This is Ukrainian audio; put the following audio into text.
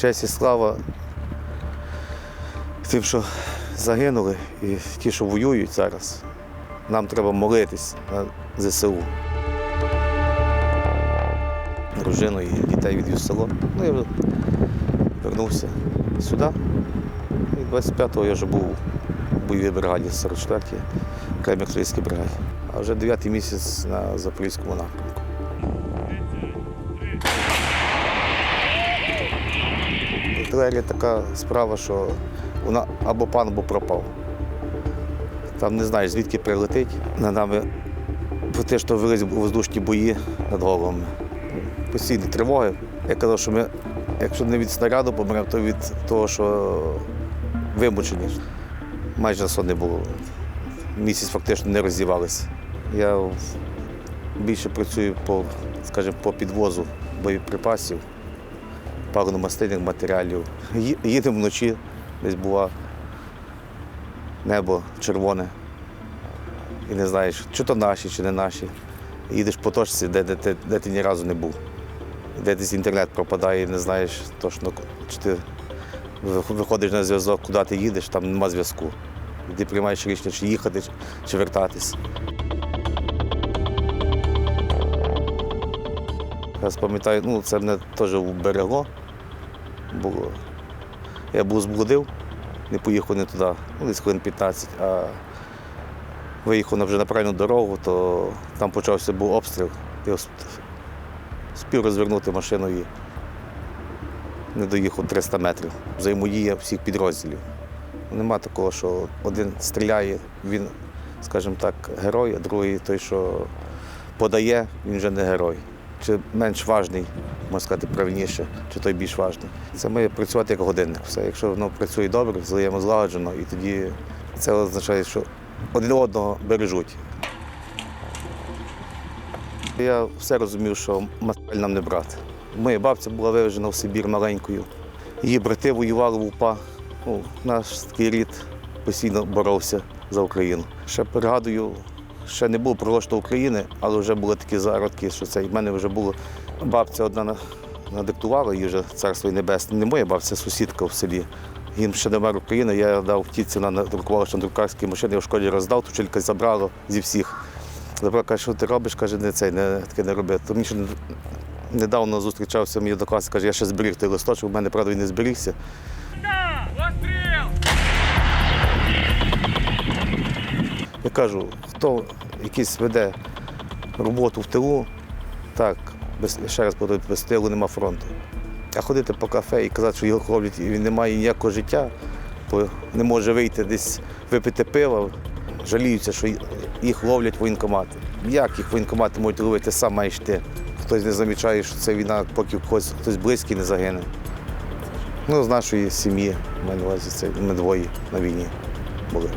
честь і слава тим, що загинули, і ті, що воюють зараз. Нам треба молитись на ЗСУ. Дружину і дітей відвів село. Ну, я вернувся сюди. І 25-го я вже був у бойовій бригаді 44-й, окремій артилерійській бригаді. А вже 9 місяць на Запорізькому напрямку. Артилерія така справа, що вона або пан, або пропав. Там не знаєш, звідки прилетить. Над нами фактично велись воздушні бої над головами. Постійні тривоги. Я казав, що ми, якщо не від снаряду помремо, то від того, що вимучені. Майже сон не було. Місяць фактично не роздівалися. Я більше працюю по, скажімо, по підвозу боєприпасів, паливно-мастильних матеріалів. Їдемо вночі, десь бува небо червоне. І не знаєш, чи то наші, чи не наші. Їдеш по точці, де, де, ти- де ти ні разу не був. Де десь інтернет пропадає, і не знаєш точно, чи ти виходиш на зв'язок, куди ти їдеш, там нема зв'язку. І ти приймаєш рішення, чи їхати, чи вертатись. Я пам'ятаю, ну, це мене теж вберегло. Було. Я був зблудив, не поїхав не туди, ну, десь хвилин 15, а виїхав вже на правильну дорогу, то там почався був обстріл. Я спів розвернути машину і не доїхав 300 метрів. Взаємодія всіх підрозділів. Нема такого, що один стріляє, він, скажімо так, герой, а другий той, що подає, він вже не герой. Чи менш важний, можна сказати, правильніше, чи той більш важний. Це має працювати як годинник. Все. Якщо воно працює добре, взаємозлагоджено, і тоді це означає, що один одного бережуть. Я все розумів, що москаль нам не брат. Моя бабця була вивезена в Сибір маленькою. Її брати воювали в УПА. Ну, наш такий рід постійно боровся за Україну. Ще пригадую, ще не було проголошено України, але вже були такі зародки, що це в мене вже було бабця одна надиктувала, їй вже царство небесне. Не моя бабця, сусідка в селі. Їм ще не мер України, я дав тітці, вона надрукувала ще на друкарській машині, в школі роздав, то вчителька забрала зі всіх. Забрала, каже, що ти робиш, каже, не цей, не таке не роби. То мені ще недавно зустрічався мій однокласник, каже, я ще зберіг той листочок, в мене, правда, він не зберігся. Я кажу, хто якийсь веде роботу в тилу, так, без, ще раз повторюю, без тилу нема фронту. А ходити по кафе і казати, що його ловлять, і він не має ніякого життя, бо не може вийти десь випити пиво, жаліються, що їх ловлять воєнкомати. Як їх воєнкомати можуть ловити, сам маєш ти. Хтось не замічає, що це війна, поки хтось, хтось близький не загине. Ну, з нашої сім'ї, ми двоє на війні були.